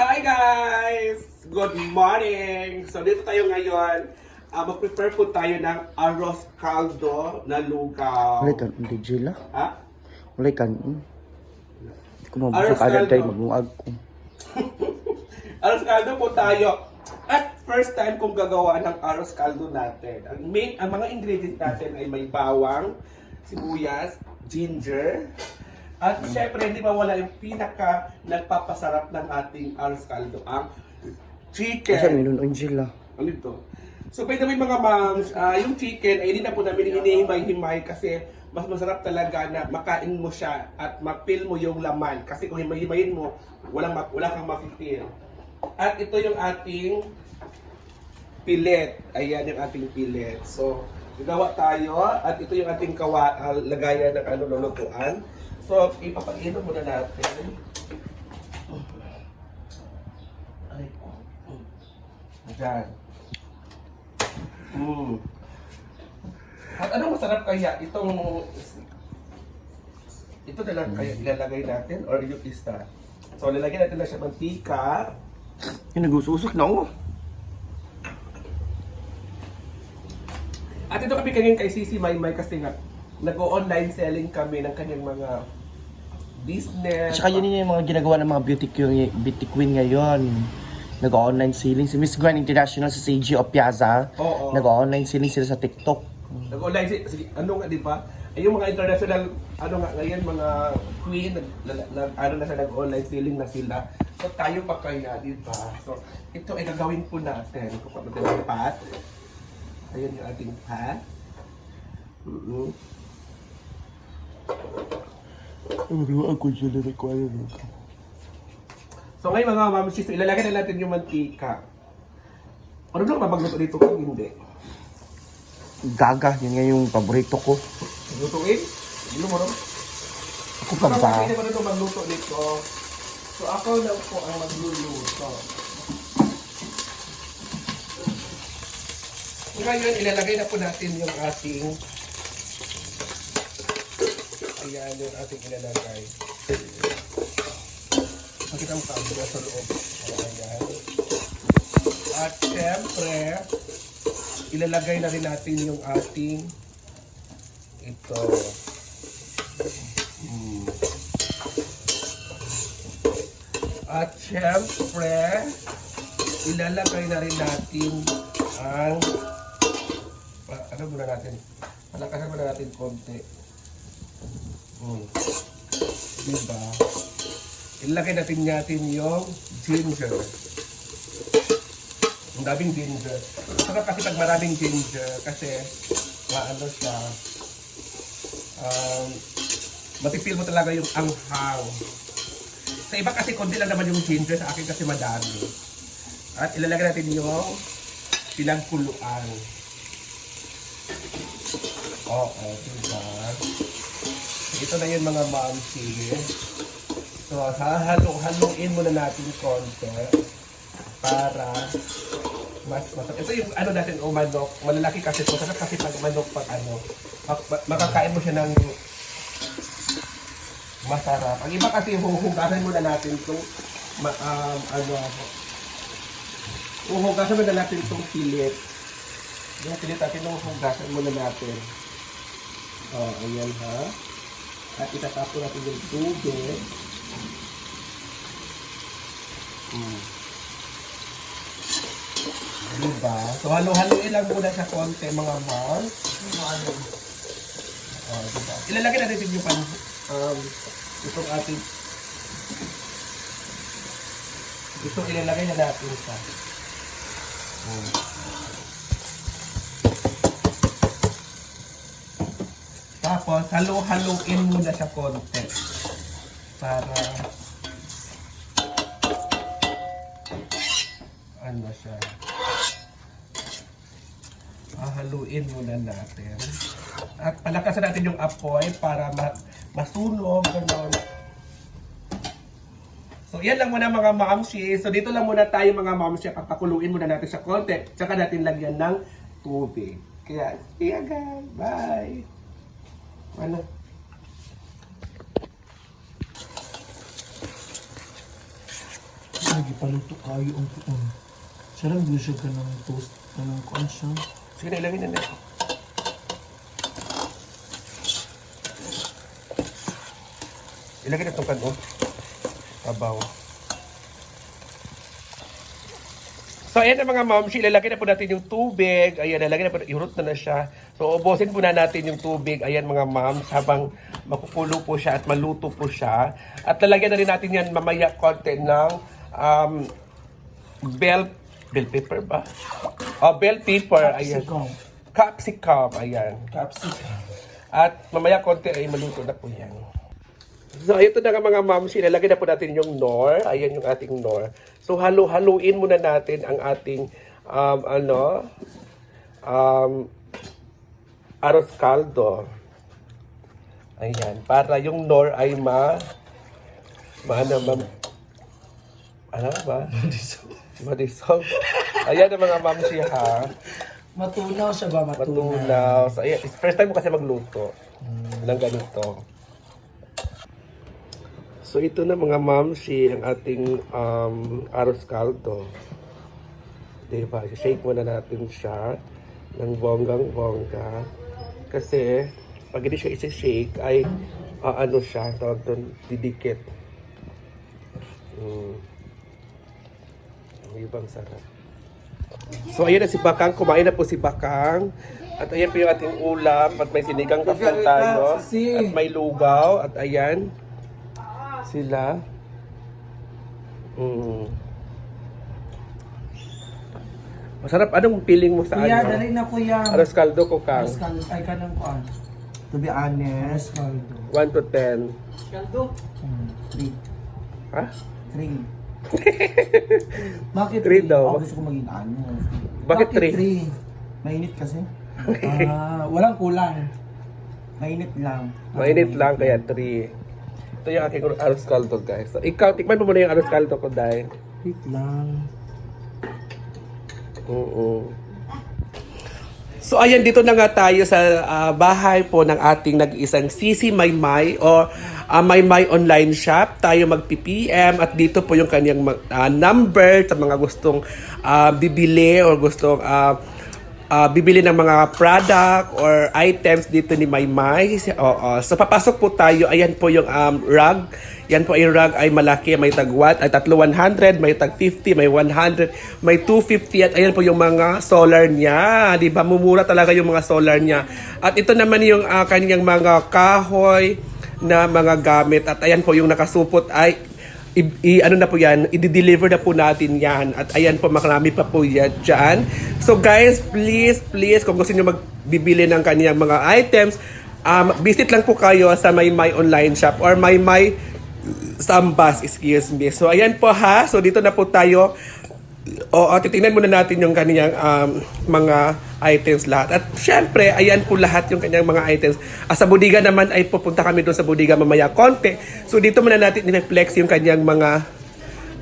Hi guys! Good morning! So dito tayo ngayon. Uh, mag-prepare po tayo ng arroz caldo na lugaw. Wala kan, hindi Jila. Ha? Wala kan. Hindi ko mabusok agad tayo magmuag ko. Arroz caldo po tayo. At first time kong gagawa ng arroz caldo natin. Ang main, ang mga ingredients natin ay may bawang, sibuyas, ginger, at syempre hindi mawala yung pinaka nagpapasarap ng ating arroz caldo, ang chicken. Kasi ang Jila. Ano ito? So by the way mga moms, ah, yung chicken ay hindi na po namin hinihimay-himay kasi mas masarap talaga na makain mo siya at mapil mo yung laman. Kasi kung himay-himayin mo, walang, wala kang mapipil. At ito yung ating pilet. Ayan yung ating pilet. So, gagawa tayo at ito yung ating kawa, ah, lagayan ng ano, lulutuan. So, ipapag-inom muna natin. Ay, Ayan. Mm. At anong masarap kaya itong ito na lang kaya ilalagay natin or yung isa? So, lalagyan natin na siya mantika. Yung nag-ususok na oh. At ito kami kanina kay Sisi Maymay kasi nga nag-online selling kami ng kanyang mga business. At saka yun yung mga ginagawa ng mga beauty queen, beauty queen ngayon. Nag-online selling. Si Miss Grand International sa CG o Piazza. Oo. Nag-online selling sila sa TikTok. Nag-online si, si ano nga di ba? Ay yung mga international ano nga ngayon mga queen nag, nag, nag- ano na siya nag-online selling na sila. So tayo pa kaya di ba? So ito ay gagawin po natin. Kukuha natin ang pat. Ayan yung ating pat. Mm-hmm. Ano ako Jila require So ngayon mga mamasis, ilalagay na natin yung mantika. Ano lang mapagluto dito kung hindi? Gaga, yun nga yung paborito ko. Lutuin? Ano mo no? Ako pa ba? Hindi ko na magluto dito. So ako lang po ang magluluto. Ngayon, ilalagay na po natin yung ating Ayan yung ating ilalagay. Makita mo kami sa loob. Ayan. At syempre, ilalagay na rin natin yung ating ito. Mm. At syempre, ilalagay na rin natin ang pa- ano muna natin? Palakasan muna natin konti. Mm. Diba? Ilagay natin natin yung ginger. Ang daming ginger. Masarap kasi pag maraming ginger kasi maano siya um, matipil mo talaga yung anghang. Sa iba kasi konti lang naman yung ginger, sa akin kasi madami. At ilalagay natin yung pinagkuluan. Oo, diba? Ito na yun mga mamsi. So, hahalo-haloin muna natin konti para mas masarap. Ito yung ano natin, o manok. Malalaki kasi ito. Masarap kasi pag manok pag ano. mak- mak- makakain mo siya ng masarap. Ang iba kasi huhugasan muna natin itong ma, um, ano huhugasan muna natin itong pilit. Yung pilit natin yung hugasan muna natin. Oh, ayan ha. At itatapon natin yung tubig. Hmm. Diba? So, halo-haloin lang muna sa konti mga mom. Ano? Oh, diba? Ilalagay na natin yung pan, um, itong ating ito ilalagay na natin sa Hmm. Tapos, halo-haloin muna siya konti. Para ano siya. Hahaluin muna natin. At palakasan natin yung apoy para ma masunog. Ganon. So, yan lang muna mga mamshi. So, dito lang muna tayo mga mamshi. Papakuluin muna natin sa konti. Tsaka natin lagyan ng tubig. Kaya, yeah guys. Bye. Ano? gipaluto kayo ang. Siya lang siya ka ng toast na ng kuon siya. Sige na, ilagay na na. Ilagay na itong kano. Tabaw. So, ayan na mga momshi, ilalagay na po natin yung tubig. Ayan, ilalagay na po, irot na na siya. So, ubusin po na natin yung tubig. Ayan mga moms, habang makukulo po siya at maluto po siya. At lalagyan na rin natin yan mamaya konti ng um, bell, bell pepper ba? Oh, bell pepper. Ayan. Capsicum. Capsicum. Ayan. Capsicum. At mamaya konti ay maluto na po yan. So, ito na nga mga moms, ilalagay na po natin yung nor. Ayan yung ating nor. So, halo-haluin muna natin ang ating, um, ano, um, aros caldo. Ayan, para yung nor ay ma, ma, ano, ma, ano ba? Madisog. Ayan ang mga moms ha. Matunaw siya ba? Matunaw. Matunaw. So, ayan, first time mo kasi magluto ng ganito. So, ito na mga mamsi, ang ating um, aros caldo. Diba? Shake muna natin siya ng bonggang-bongga. Kasi, pag hindi siya isi-shake, ay ah, ano siya, tawag doon, didikit. Mm. Ang ibang sarap. So ayan na si Bakang, kumain na po si Bakang. At ayan po yung ating ulam, at may sinigang kaplan tayo, at may lugaw, at ayan, sila. Mm. Masarap, anong feeling mo sa Kuya, ano? dali na kuya. Aros kaldo ko kang, Aras kaldo. Ay, kanang kuan. To be honest. Aras kaldo. 1 to 10. Hmm. Three. Ha? Three. Bakit Three daw. Ako gusto ko maging ano. Bakit three? three? Mainit kasi. Ah, walang kulang. Mainit lang. Mainit lang, kaya 3. Ito yung aking aros kaldo, guys. So, ikaw, tikman mo muna yung aros kaldo ko, dahil. Wait lang. Oo. So ayan, dito na nga tayo sa ah, bahay po ng ating nag-isang Sisi Maymay o ah, Maymay online shop. Tayo mag-PPM at dito po yung kanyang ah, number sa mga gustong ah, bibili or gustong ah, ah, bibili ng mga product or items dito ni Maymay. Oo. So papasok po tayo. Ayan po yung um, rug. Yan po ay rug ay malaki. May tag 1, ay tatlo 100, may tag 50, may 100, may 250 at ayan po yung mga solar niya. Di ba? Mumura talaga yung mga solar niya. At ito naman yung ah, kanyang mga kahoy na mga gamit. At ayan po yung nakasupot ay i, i- ano na po yan, i-deliver na po natin yan. At ayan po, marami pa po yan dyan. So guys, please, please, kung gusto nyo magbibili ng kaniyang mga items, um, visit lang po kayo sa My My online shop or My My Sambas, excuse me. So ayan po ha, so dito na po tayo. O, titingnan muna natin yung kaniyang um, mga items lahat. At syempre, ayan po lahat yung kanyang mga items. Ah, sa budiga naman ay pupunta kami doon sa budiga mamaya konti. So dito muna natin i-flex yung kanyang mga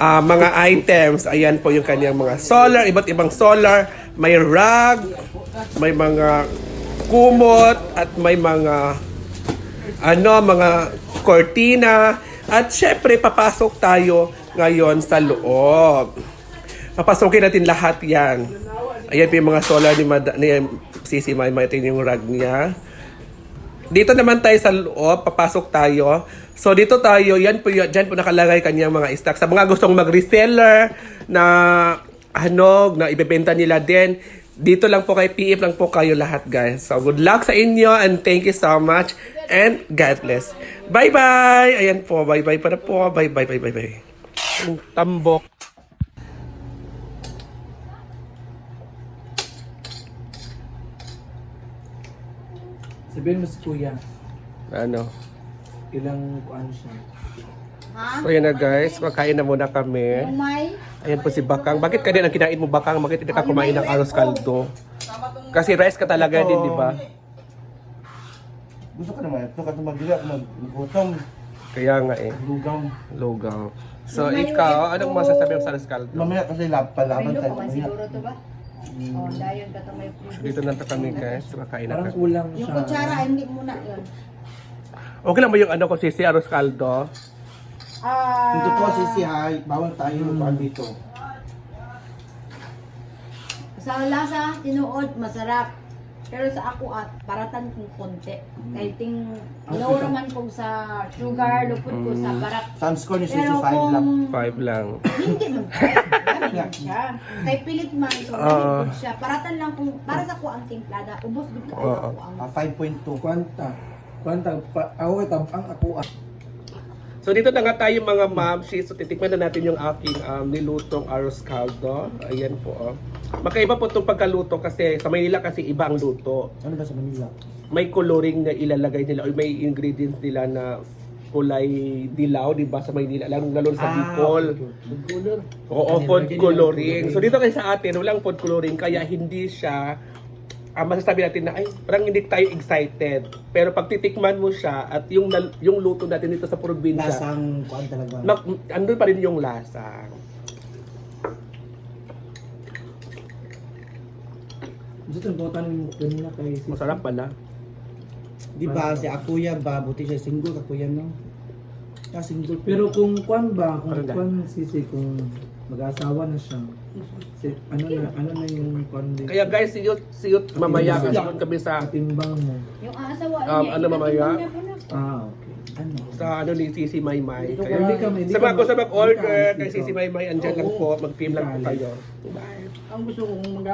ah, mga items. Ayan po yung kanyang mga solar, iba't ibang solar. May rug, may mga kumot, at may mga ano, mga cortina. At syempre, papasok tayo ngayon sa loob. Papasokin natin lahat yan. Ayan po yung mga solar ni, Mad- ni Sisi May. Ito yung rug niya. Dito naman tayo sa loob, papasok tayo. So dito tayo, yan po yun, dyan po nakalagay kanyang mga stock. Sa mga gustong mag-reseller na hanog, na ibebenta nila din, dito lang po kay PF lang po kayo lahat guys. So good luck sa inyo and thank you so much and God bless. Bye-bye! Ayan po, bye-bye pa na po. Bye-bye, bye-bye, bye. Tambok. Sabihin mo si kuya. Ano? Ilang kuan siya. So yan na guys, makain na muna kami. May Ayan po si Bakang. Bakit ka din ang kinain mo Bakang? Bakit hindi ka kumain ng aros kaldo? Kasi rice ka talaga din, di ba? Gusto ko naman. Ito ka tumagila. Mag-gutom. Kaya nga eh, Lugaw. lugaw. So ikaw, anong masasabi mo sa aros kaldo? Mamaya kasi lab palaban Pilo tayo. ko Mamaya. siguro to ba? Oh, dayon ka to may So dito na to kami guys, makain na Parang kami. kulang Yung siya. kutsara, hindi muna yun. Okay lang ba yung ano ko sisi aros kaldo? Ah, Yung totoo sisi ha, bawal tayo mm. dito. Sa lasa, tinuod, masarap. Pero sa ako at paratan kong konti. Kaya ting low naman kong sa sugar, lupot ko sa barak. Sa score niyo Pero 65 lang. kung Five lang. hindi man man siya. Kay pilit man, so uh, siya. Paratan lang kung, para sa ko ang timplada, ubos dito ko Oo. ang Ah, 5.2. Kwanta. Kwanta. Pa, ako kay tabang ako ah. So dito na nga tayo mga ma'am, so titikman na natin yung aking um, nilutong arroz caldo. Ayan po. Oh. Makaiba po itong pagkaluto kasi sa Maynila kasi iba ang luto. Ano ba sa Manila? May coloring na ilalagay nila or may ingredients nila na kulay dilaw, di ba, sa Maynila, lalo, lalo sa Bicol. Food color. Oo, food coloring. So dito kasi sa atin, walang food coloring, kaya hindi siya, ah, masasabi natin na, ay, parang hindi tayo excited. Pero pag titikman mo siya, at yung, nal- yung luto natin dito sa probinsya, Lasang kuan talaga. mak- andun pa rin yung lasa. Gusto itong botan ng kanina kay sis. Masarap pala. Di ba si Akuya ba buti siya single Akuya no? Ah, single. Pero kung kwan ba, kung Ano na? kwan sisi, kung mag-asawa na siya, si, ano na, ano na yung din? Kaya guys, see you mamaya kasi doon kami sa, Katimbang mo. Yung asawa Um, niya, ano mamaya? niya po na. Ah, okay. ano? sa ano ni Sisi Maymay. Hindi Kaya, ka, hindi sa ka mga gusto mag- mag-order hindi ka kay Sisi dito. Maymay, andyan lang po, mag-film lang po Hindi ka kayo. Ang gusto kong mag